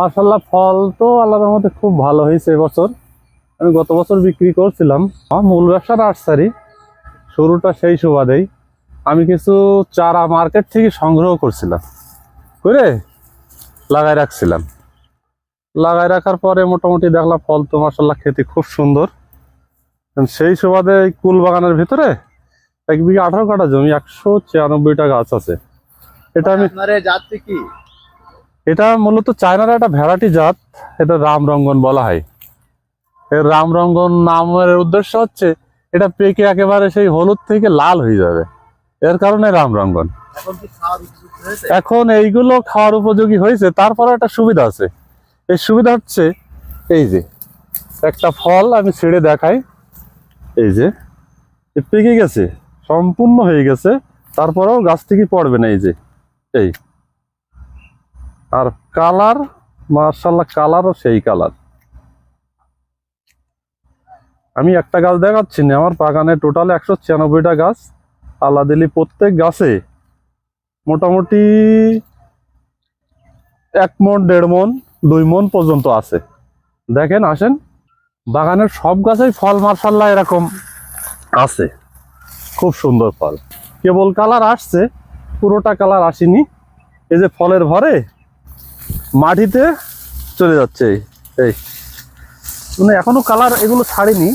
মার্শাল্লাহ ফল তো আল্লাহর মধ্যে খুব ভালো হয়েছে এবছর আমি গত বছর বিক্রি করছিলাম। আমার মূল ব্যবসা নার্সারি। শুরুটা সেই সুবাদেই। আমি কিছু চারা মার্কেট থেকে সংগ্রহ করছিলাম। করে লাগাই রাখছিলাম। লাগাই রাখার পরে মোটামুটি দেখলাম ফল তো মার্শাল্লাহ খেতে খুব সুন্দর। সেই সুবাদে কুল বাগানের ভিতরে এক বিঘা আঠারো কাঠা জমি, একশো ছিয়ানব্বইটা গাছ আছে। এটা আমি এটা মূলত চায়নার একটা ভ্যারাইটি জাত এটা রামরঙ্গন বলা হয়। এর রামরঙ্গন নামের উদ্দেশ্য হচ্ছে এটা পেকে একেবারে সেই হলুদ থেকে লাল হয়ে যাবে। এর কারণে রামরঙ্গন এখন এইগুলো খাওয়ার উপযোগী হয়েছে তারপরে একটা সুবিধা আছে। এই সুবিধা হচ্ছে এই যে একটা ফল আমি ছেড়ে দেখাই। এই যে পেকে গেছে সম্পূর্ণ হয়ে গেছে তারপরেও গাছ থেকে পড়বে না এই যে এই। আর কালার মার্শাল্লাহ কালারও সেই কালার। আমি একটা গাছ দেখাচ্ছি না, আমার বাগানে টোটাল একশো ছিয়ানব্বইটা গাছ। আল্লাহ দিলি প্রত্যেক গাছে মোটামুটি এক মন, দেড় মন, দুই মন পর্যন্ত আছে। দেখেন, আসেন, বাগানের সব গাছেই ফল মার্শাল্লাহ এরকম আছে। খুব সুন্দর ফল। কেবল কালার আসছে, পুরোটা কালার আসেনি। এই যে ফলের ভরে মাটিতে চলে যাচ্ছে এই। মানে এখনও কালার এগুলো ছাড়েনি।